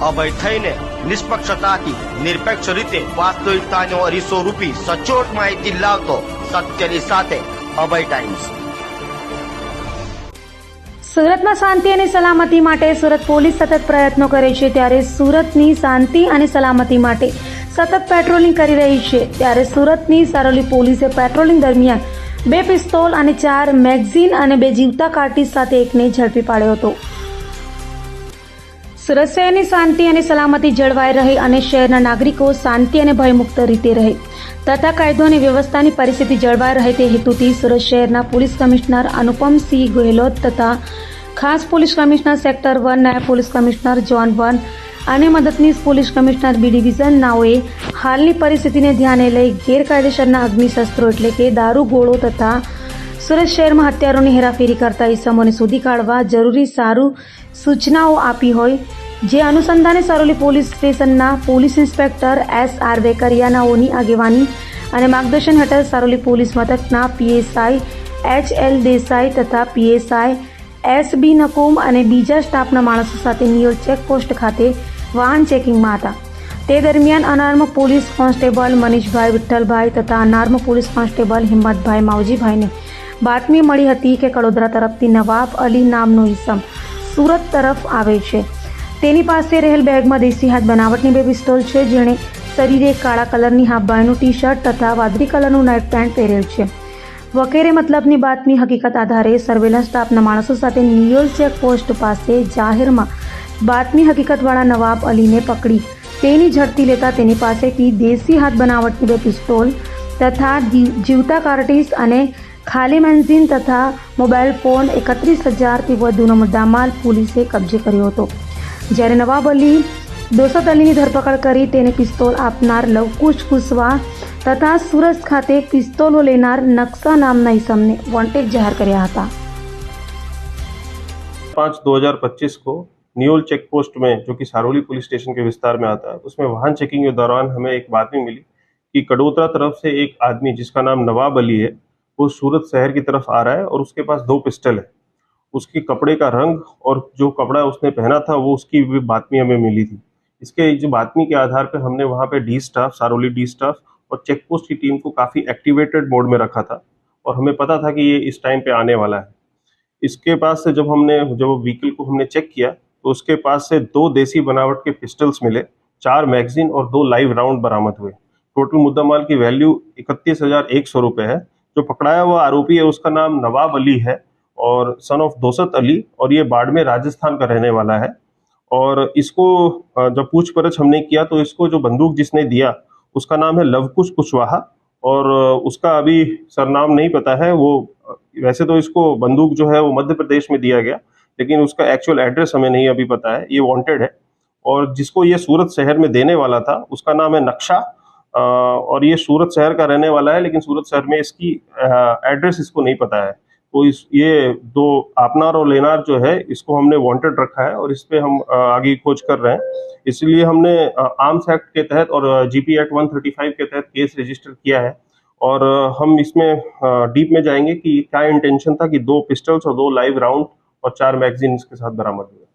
અભય થઈને નિષ્પક્ષતાથી, નિરપેક્ષ રીતે વાસ્તવિકતાનો અરીસો રૂપી સચોટ માહિતી લાવતો સત્યની સાથે અભય ટાઈમ્સ. સુરતમાં શાંતિ અને સલામતી માટે સુરત પોલીસ સતત પ્રયત્નો કરે છે ત્યારે સુરતની શાંતિ અને સલામતી માટે સતત પેટ્રોલિંગ કરી રહી છે. ત્યારે સુરતની સારોલી પોલીસે પેટ્રોલિંગ દરમિયાન બે પિસ્તોલ અને ચાર મેગઝીન અને બે જીવતા કાર્ટીસ સાથે એકને ઝડપી પાડ્યો હતો. સુરત શહેરની શાંતિ અને સલામતી જળવાઈ રહે અને શહેરના નાગરિકો શાંતિ અને ભયમુક્ત રીતે રહે. તથા કાયદો અને વ્યવસ્થાની પરિસ્થિતિ જળવાઈ રહે તે હેતુથી સુરત શહેરના પોલીસ કમિશનર અનુપમસિંહ ગેહલોત તથા ખાસ પોલીસ કમિશનર સેક્ટર વન નાયબ પોલીસ કમિશનર ઝોન વન અને મદદનીશ પોલીસ કમિશનર બી ડિવિઝન નાઓએ હાલની પરિસ્થિતિને ધ્યાને લઈ ગેરકાયદેસરના અગ્નિશસ્ત્રો એટલે કે દારૂ ગોળો તથા સુરત શહેરમાં હત્યારોની હેરાફેરી કરતા ઇસમોને શોધી કાઢવા જરૂરી સારું સૂચનાઓ આપી હોય, જે અનુસંધાને સરોલી પોલીસ સ્ટેશનના પોલીસ ઇન્સ્પેક્ટર એસ આર વેકરિયાનાઓની આગેવાની અને માર્ગદર્શન હેઠળ સરોલી પોલીસ મથકના પીએસઆઈ એચ એલ દેસાઈ તથા પીએસઆઈ એસ બી નકુમ અને બીજા સ્ટાફના માણસો સાથે નિયોલ ચેકપોસ્ટ ખાતે વાહન ચેકિંગમાં હતા. તે દરમિયાન unarmed police constable Manishbhai Vitthalbhai તથા અનાર્મ પોલીસ કોન્સ્ટેબલ હિંમતભાઈ માવજીભાઈને બાતમી મળી હતી કે કડોદરા તરફથી નવાબ અલી નામનો ઈસમ સુરત તરફ આવે છે. તેની પાસે રહેલ બેગમાં દેશી હાથ બનાવટની બે પિસ્તોલ છે, જેણે શરીરે કાળા કલરની હાફબાયનું ટી શર્ટ તથા વાદળી કલરનું નાઇટ પેન્ટ પહેરેલ છે. વગેરે મતલબની બાતમી હકીકત આધારે સર્વેલન્સ સ્ટાફના માણસો સાથે નિયોલ ચેકપોસ્ટ પાસે જાહેરમાં બાતમી હકીકતવાળા નવાબ અલીને પકડી. તેની ઝડપી લેતા તેની પાસેથી દેશી હાથ બનાવટની બે પિસ્તોલ તથા જીવતા કાર્ટીસ અને ખાલી મેન્ઝીન તથા મોબાઈલ ફોન એકત્રીસ હજારથી વધુનો મુદ્દામાલ પોલીસે કબજે કર્યો હતો જ્યારે નવાબ અલી દોસત અલીની ધરપકડ કરી તેને પિસ્તોલ આપનાર લવકુશ કુશવા તથા સુરત ખાતે પિસ્તોલો લેનાર નકશા નામના ઈસમને વોન્ટેડ જાહેર કર્યા હતા पाँच 2025 को नियोल चेक पोस्ट में जो कि सारोली पुलिस स्टेशन के विस्तार में आता है उसमें वाहन चेकिंग के दौरान हमें एक बातमी मिली कि कडोत्रा तरफ से एक आदमी जिसका नाम नवाब अली है वो सूरत शहर की तरफ़ आ रहा है और उसके पास दो पिस्टल है। उसके कपड़े का रंग और जो कपड़ा उसने पहना था, वो उसकी भी बातमी हमें मिली थी। इसके जो बातमी के आधार पर हमने वहाँ पे D staff Saroli D staff और चेक पोस्ट की टीम को काफ़ी एक्टिवेटेड मोड में रखा था और हमें पता था कि ये इस टाइम पे आने वाला है। इसके पास से जब हमने, जब व्हीकल को हमने चेक किया तो उसके पास से दो देसी बनावट के पिस्टल्स मिले, चार मैगजीन और दो लाइव राउंड बरामद हुए। टोटल मुद्दा माल की वैल्यू इकतीस हज़ार एक सौ रुपये है जो पकड़ाया हुआ आरोपी है, उसका नाम नवाब अली है और सन ऑफ़ दोसत अली और ये बाड़मेर राजस्थान का रहने वाला है। और इसको जब पूछपरछ हमने किया तो इसको जो बंदूक जिसने दिया, उसका नाम है लवकुश कुशवाहा और उसका अभी सरनाम नहीं पता है। वो वैसे तो इसको बंदूक जो है, वो मध्य प्रदेश में दिया गया, लेकिन उसका एक्चुअल एड्रेस हमें नहीं अभी पता है। ये वांटेड है और जिसको ये सूरत शहर में देने वाला था, उसका नाम है नक्शा। और ये सूरत शहर का रहने वाला है, लेकिन सूरत शहर में इसकी एड्रेस इसको नहीं पता है। तो इस, ये दो आपनार और लेनार जो है, इसको हमने वांटेड रखा है और इस पर हम आगे खोज कर रहे हैं। इसलिए हमने आर्म्स एक्ट के तहत और जी जीपी एक्ट 135 के तहत केस रजिस्टर किया है और हम इसमें डीप में जाएँगे कि क्या इंटेंशन था कि दो पिस्टल्स और दो लाइव राउंड और चार मैगजीन इसके साथ बरामद हुए।